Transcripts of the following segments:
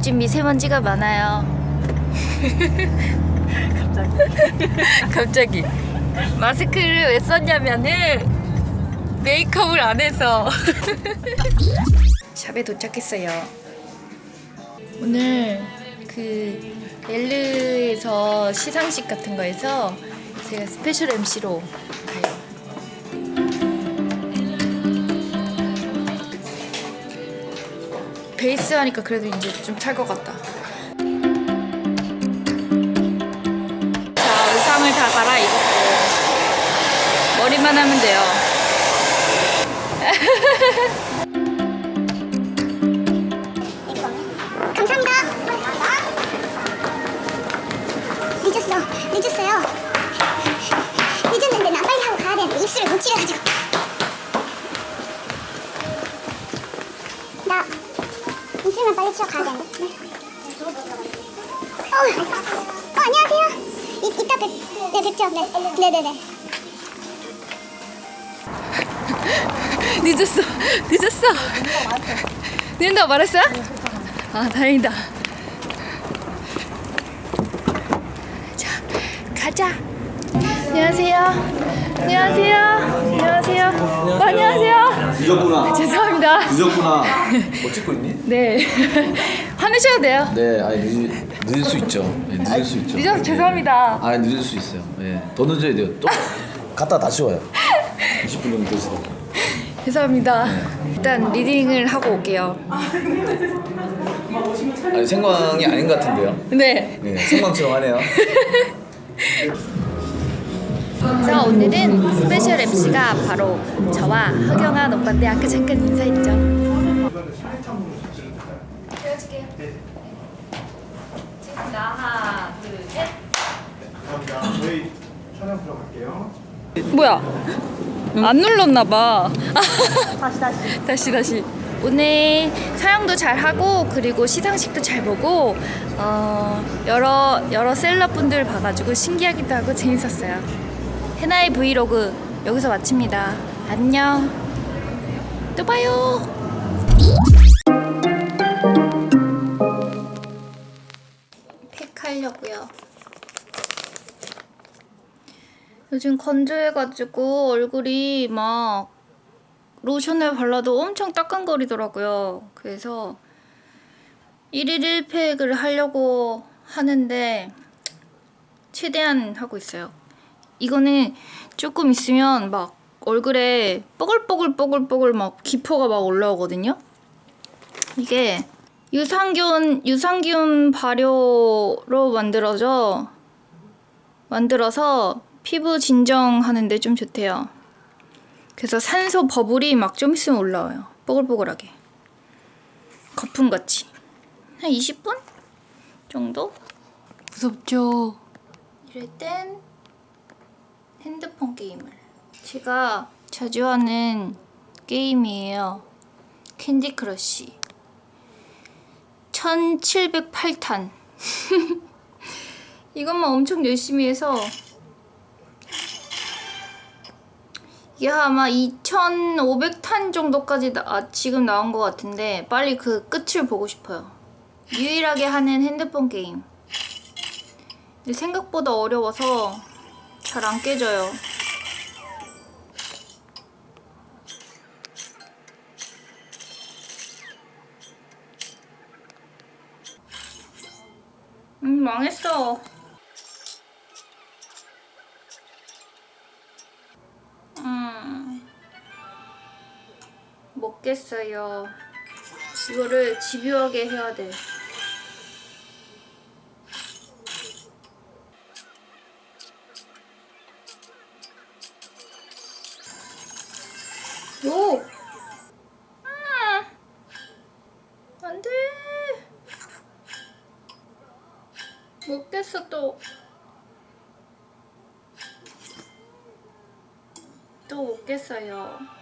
요즘 미세먼지가 많아요. 갑자기. 마스크를 왜 썼냐면은 메이크업을 안 해서. 샵에 도착했어요. 오늘 그 엘르에서 시상식 같은 거에서 제가 스페셜 MC로 베이스 하니까 그래도 이제 좀 찰 것 같다. 자, 의상을 다 갈아입었고 머리만 하면 돼요. 감사합니다. 늦었어. 늦었어요. 늦었는데 나 빨리 하고 가야 되는데 입술을 못 칠해가지고. 빨리 치러 가야 되는데. 네. 어, 어 안녕하세요. 이, 이따 뵙, 네, 뵙죠. 네. 네네네. 늦었어. 늦었어. 늦는다고 말했어? 아, 다행이다. 자, 가자. 안녕하세요. 안녕하세요. 안녕하세요. 어, 안녕하세요. 늦었구나. 죄송합니다. 늦었구나. 뭐 찍고 있니? 네. 화내셔도 돼요. 네, 아니 늦, 늦을 수 있죠. 네, 늦을 수 있죠. 늦어서 네. 죄송합니다. 아, 늦을 수 있어요. 예, 더 늦어야 돼요. 또 갔다 다시 와요. 20분 정도 되시다. 죄송합니다. 일단 리딩을 하고 올게요. 아니 생광이 아닌 것 같은데요. 네. 네, 생광처럼 하네요. 그래서 오늘은 스페셜 MC가 바로 저와 허경환 오빠인데 아까 잠깐 인사했죠. 보여줄게요. 찍습니다. 하나, 둘, 셋. 감사합니다. 저희 촬영 들어갈게요. 뭐야? 안 눌렀나 봐. 다시 다시. 다시 다시. 오늘 촬영도 잘 하고 그리고 시상식도 잘 보고 어, 여러 여러 셀럽 분들 봐가지고 신기하기도 하고 재밌었어요. 해나의 브이로그 여기서 마칩니다. 안녕. 또 봐요. 요즘 건조해가지고 얼굴이 막 로션을 발라도 엄청 따끔거리더라고요. 그래서 1일 1팩을 하려고 하는데 최대한 하고 있어요. 이거는 조금 있으면 막 얼굴에 뽀글뽀글뽀글뽀글 막 기포가 막 올라오거든요. 이게 유산균 유산균 발효로 만들어져 만들어서 피부 진정하는데 좀 좋대요. 그래서 산소 버블이 막 좀 있으면 올라와요. 뽀글뽀글하게. 거품같이. 한 20분 정도? 무섭죠? 이럴 땐 핸드폰 게임을. 제가 자주 하는 게임이에요. 캔디 크러쉬. 1708탄. 이것만 엄청 열심히 해서 이게 아마 2,500탄 정도까지 나, 아, 지금 나온 것 같은데 빨리 그 끝을 보고 싶어요. 유일하게 하는 핸드폰 게임. 근데 생각보다 어려워서 잘 안 깨져요. 음, 망했어. 먹겠어요. 이거를 집요하게 해야 돼. 오! 아! 안 돼! 먹겠어, 또. 또 먹겠어요.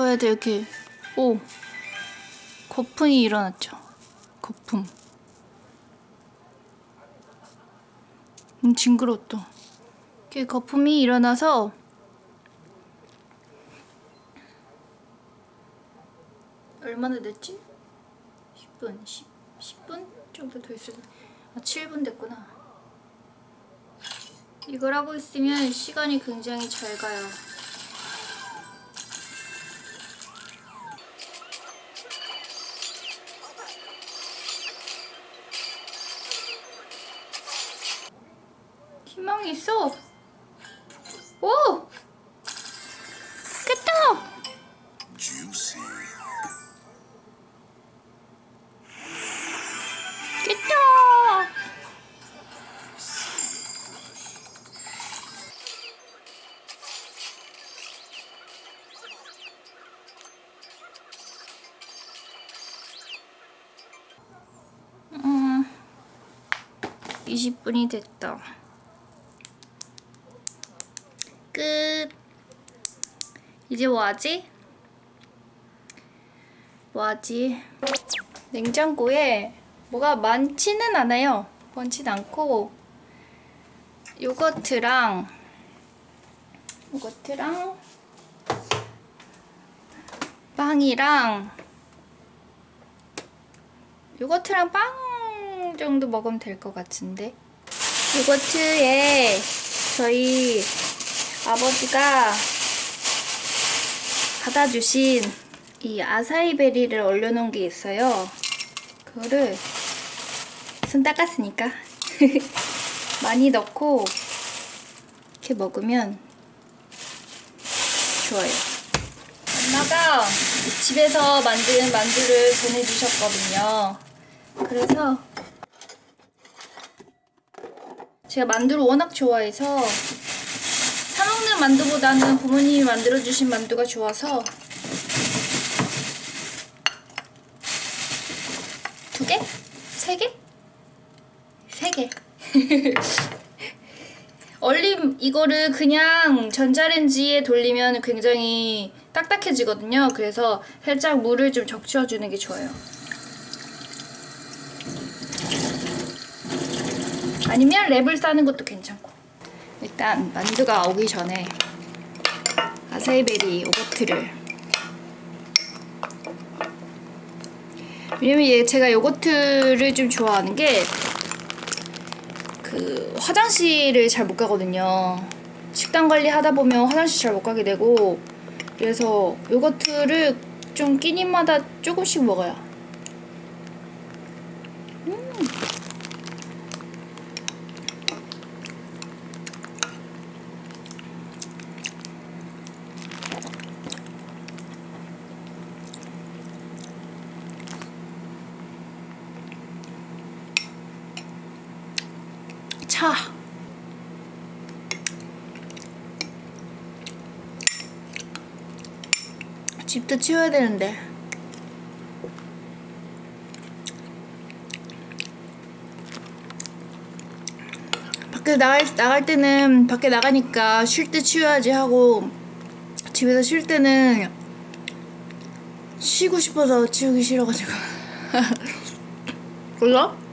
봐야 돼, 이렇게. 오! 거품이 일어났죠. 거품. 음, 징그러워, 또. 이렇게 거품이 일어나서 얼마 얼마나 됐지? 10분, 10, 10분 정도 더 있을 아 7분 됐구나. 이걸 하고 있으면 시간이 굉장히 잘 가요. 20분이 됐다. 끝. 이제 뭐하지? 뭐하지? 냉장고에 뭐가 많지는 않아요. 많진 않고 요거트랑 요거트랑 빵이랑 요거트랑 빵 정도 먹으면 될 것 같은데 요거트에 저희 아버지가 받아 주신 이 아사이베리를 얼려놓은 게 있어요. 그거를 손 닦았으니까 많이 넣고 이렇게 먹으면 좋아요. 엄마가 집에서 만든 만두를 보내주셨거든요. 그래서 제가 만두를 워낙 좋아해서 사 먹는 만두보다는 부모님이 만들어주신 만두가 좋아서 두 개? 세 개? 세 개. 얼림 이거를 그냥 전자레인지에 돌리면 굉장히 딱딱해지거든요. 그래서 살짝 물을 좀 적셔주는 게 좋아요. 아니면 랩을 싸는 것도 괜찮고. 일단 만두가 오기 전에 아사이베리 요거트를 왜냐면 얘 제가 요거트를 좀 좋아하는 게 그 화장실을 잘 못 가거든요. 식단 관리 하다 보면 화장실 잘 못 가게 되고 그래서 요거트를 좀 끼니마다 조금씩 먹어요. 차. 집도 치워야 되는데. 밖에 나갈 나갈 때는 밖에 나가니까 쉴 때 치워야지 하고 집에서 쉴 때는 쉬고 싶어서 치우기 싫어가지고. 몰라?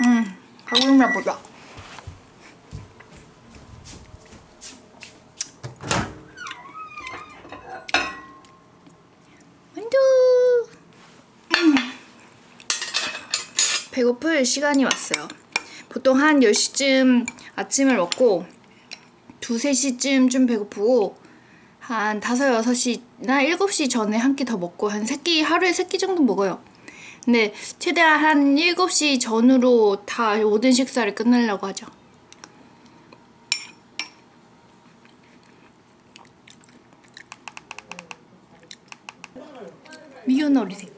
음, 가구나 보자. 만두. 음. 배고플 시간이 왔어요. 보통 한 10시쯤 아침을 먹고 2, 3시쯤 좀 배고프고 한 5, 6시나 7시 전에 한 끼 더 먹고 한 3끼 하루에 3끼 정도 먹어요. 근데 최대한 한 7시 전으로 다 모든 식사를 끝내려고 하죠. 미운 어리색.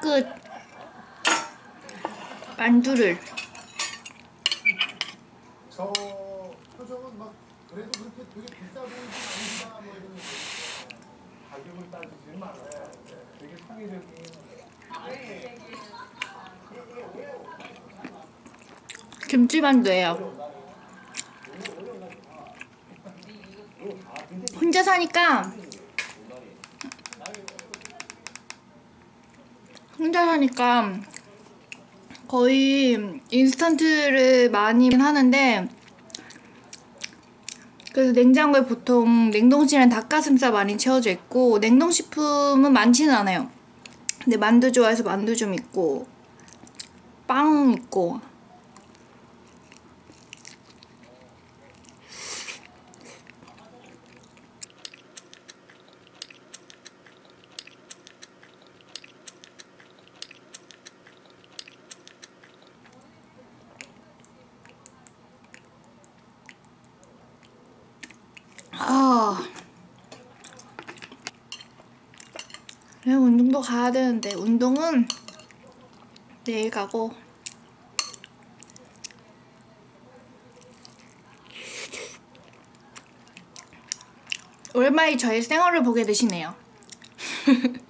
끝. 만두를 저 표정은 막 그래도 그렇게 되게 비싸 이러는 가격을 따지지 말아야 돼. 되게 통일적인 김치만두예요. 혼자 사니까 혼자 사니까 거의 인스턴트를 많이 하는데 그래서 냉장고에 보통 냉동실엔 닭가슴살 많이 채워져 있고 냉동식품은 많지는 않아요. 근데 만두 좋아해서 만두 좀 있고 빵 있고 운동도 가야 되는데 운동은 내일 가고 오랜만에 저의 생얼을 보게 되시네요.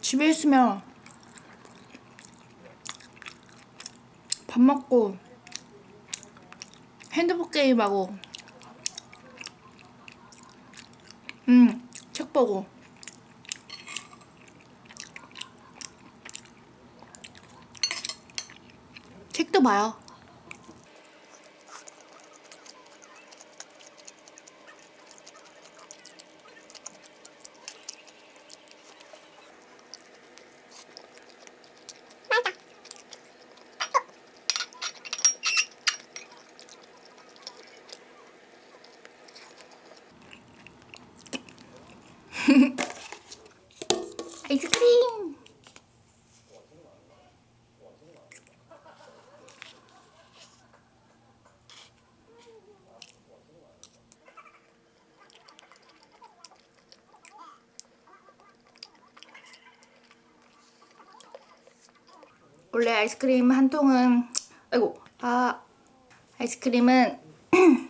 집에 있으면 밥 먹고 핸드폰 게임하고 음, 책 보고 책도 봐요. 아이스크림. 원래 아이스크림 한 통은 아이고 아 아이스크림은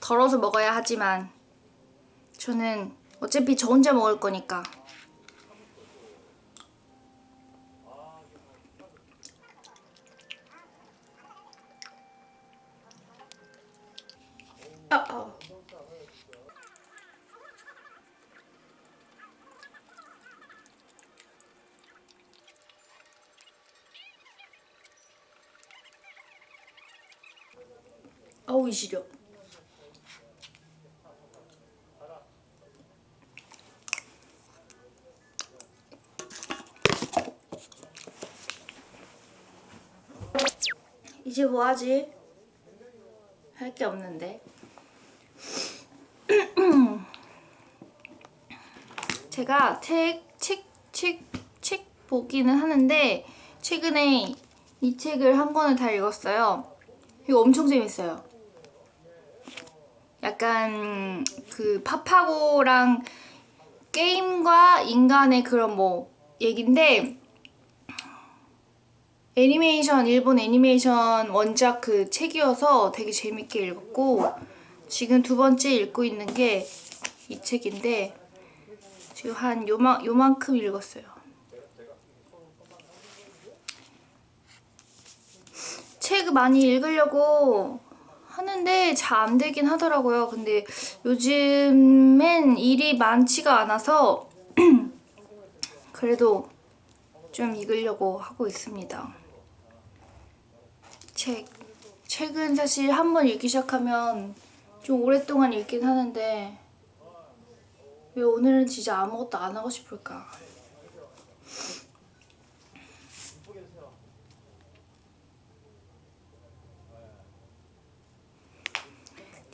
덜어서 먹어야 하지만 저는 어차피 저 혼자 먹을 거니까 아우 이 시력 이제 뭐 하지? 할 게 없는데. 제가 책, 책, 책, 책 보기는 하는데 최근에 이 책을 한 권을 다 읽었어요. 이거 엄청 재밌어요. 약간 그 파파고랑 게임과 인간의 그런 뭐 얘긴데 애니메이션 일본 애니메이션 원작 그 책이어서 되게 재밌게 읽었고 지금 두 번째 읽고 있는 게 이 책인데 지금 한 요만 요만큼 읽었어요. 책 많이 읽으려고 하는데 잘 안 되긴 하더라고요. 근데 요즘엔 일이 많지가 않아서 그래도 좀 읽으려고 하고 있습니다. 책. 책은 사실 한 번 읽기 시작하면 좀 오랫동안 읽긴 하는데 왜 오늘은 진짜 아무것도 안 하고 싶을까?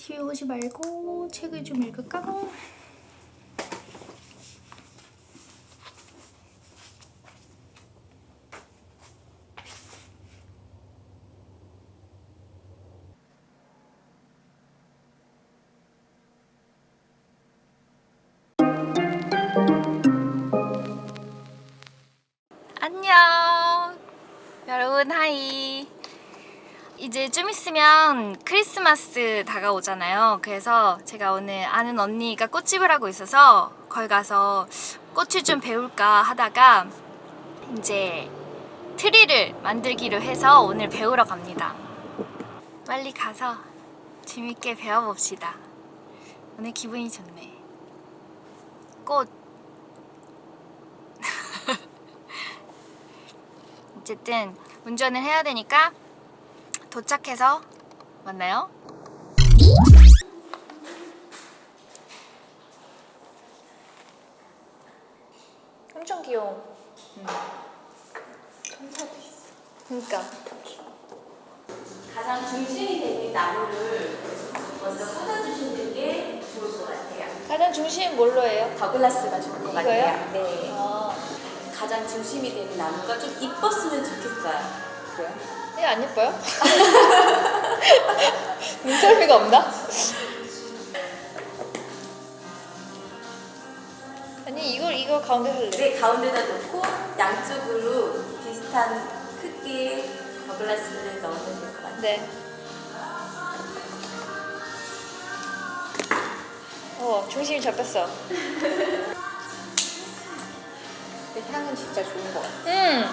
TV 보지 말고 책을 좀 읽을까? 안녕. 여러분 하이. 이제 좀 있으면 크리스마스 다가오잖아요. 그래서 제가 오늘 아는 언니가 꽃집을 하고 있어서 거기 가서 꽃을 좀 배울까 하다가 이제 트리를 만들기로 해서 오늘 배우러 갑니다. 빨리 가서 재밌게 배워봅시다. 오늘 기분이 좋네. 꽃. 어쨌든 운전을 해야 되니까 도착해서 만나요. 엄청 귀여워. 천사도 있어. 그러니까. 가장 중심이 되는 나무를 먼저 꽂아주시는 게 좋을 것 같아요. 가장 중심 뭘로 해요? 더글라스가 좋을 것 이거요? 같아요. 네. 아, 가장 중심이 되는 나무가 좀 이뻤으면 좋겠어요. 그래요? 이거 안 예뻐요? 눈썰미가 없나? 아니 이걸 이거 가운데 할래. 네, 가운데다 놓고 양쪽으로 비슷한 크기의 더글라스를 넣으면 될 것 같아요. 네. 어 중심이 잡혔어. 근데 향은 진짜 좋은 것 같아요. 음.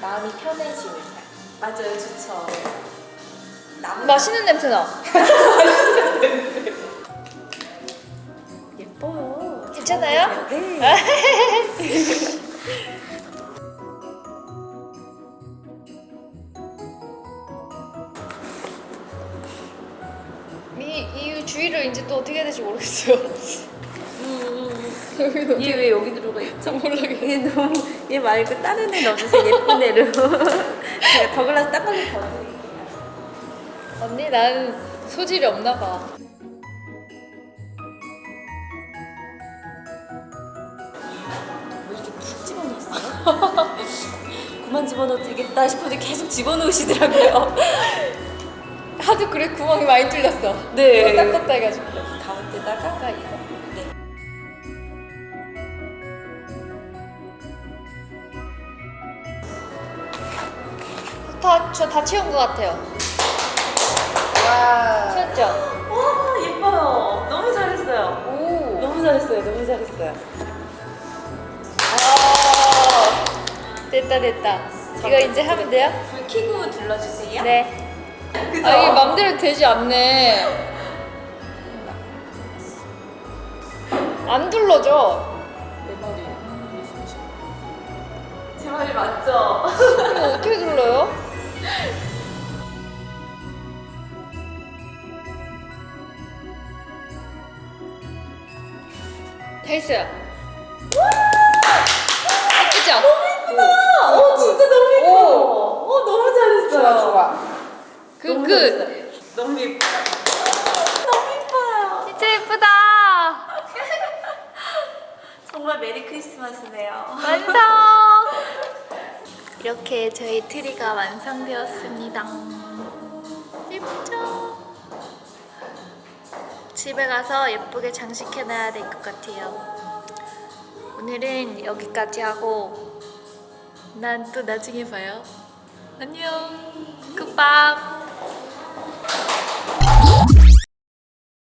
마음이 편해지는 향. 맞아요, 좋죠. 나무 맛있는 냄새 나. 예뻐요. 괜찮아요? 네. 이, 이 주위를 이제 또 어떻게 해야 될지 모르겠어요. 얘왜 여기 들어가 있죠? 모르겠어. 얘 너무 얘 말고 다른 애 넣어주세요 예쁜 애로 제가 더글라스 딴 걸로 더 드릴게요 언니 난 소질이 없나 봐. 왜 이렇게 푹 집어넣었어요? 그만 집어넣어도 되겠다 싶어도 계속 집어넣으시더라고요 하도 그래 구멍이 많이 뚫렸어. 네. 껐다 해가지고. 가운데다가 이거 저 다 채운 것 같아요. 와. 채웠죠? 와 예뻐요 너무 잘했어요 오. 너무 잘했어요 너무 잘했어요 아. 됐다, 됐다. 이거 이제 하면 돼요? 불 켜고 눌러주세요 네. 그죠? 아, 이게 맘대로 되지 않네. 안 둘러져. 내 머리 제 말이 맞죠? 이거 어떻게 둘러요? 다 했어요. 예쁘죠? 어 진짜 너무 예뻐! 어 너무 잘했어요. 그, 너무 그, 잘했어요. 너무 예뻐요 너무 예뻐요. 진짜 예쁘다. 정말 메리 크리스마스네요. 완성! 이렇게 저희 트리가 완성되었습니다. 예쁘죠? 집에 가서 예쁘게 장식해놔야 될 것 같아요. 오늘은 여기까지 하고 난 또 나중에 봐요. 안녕. 굿밤.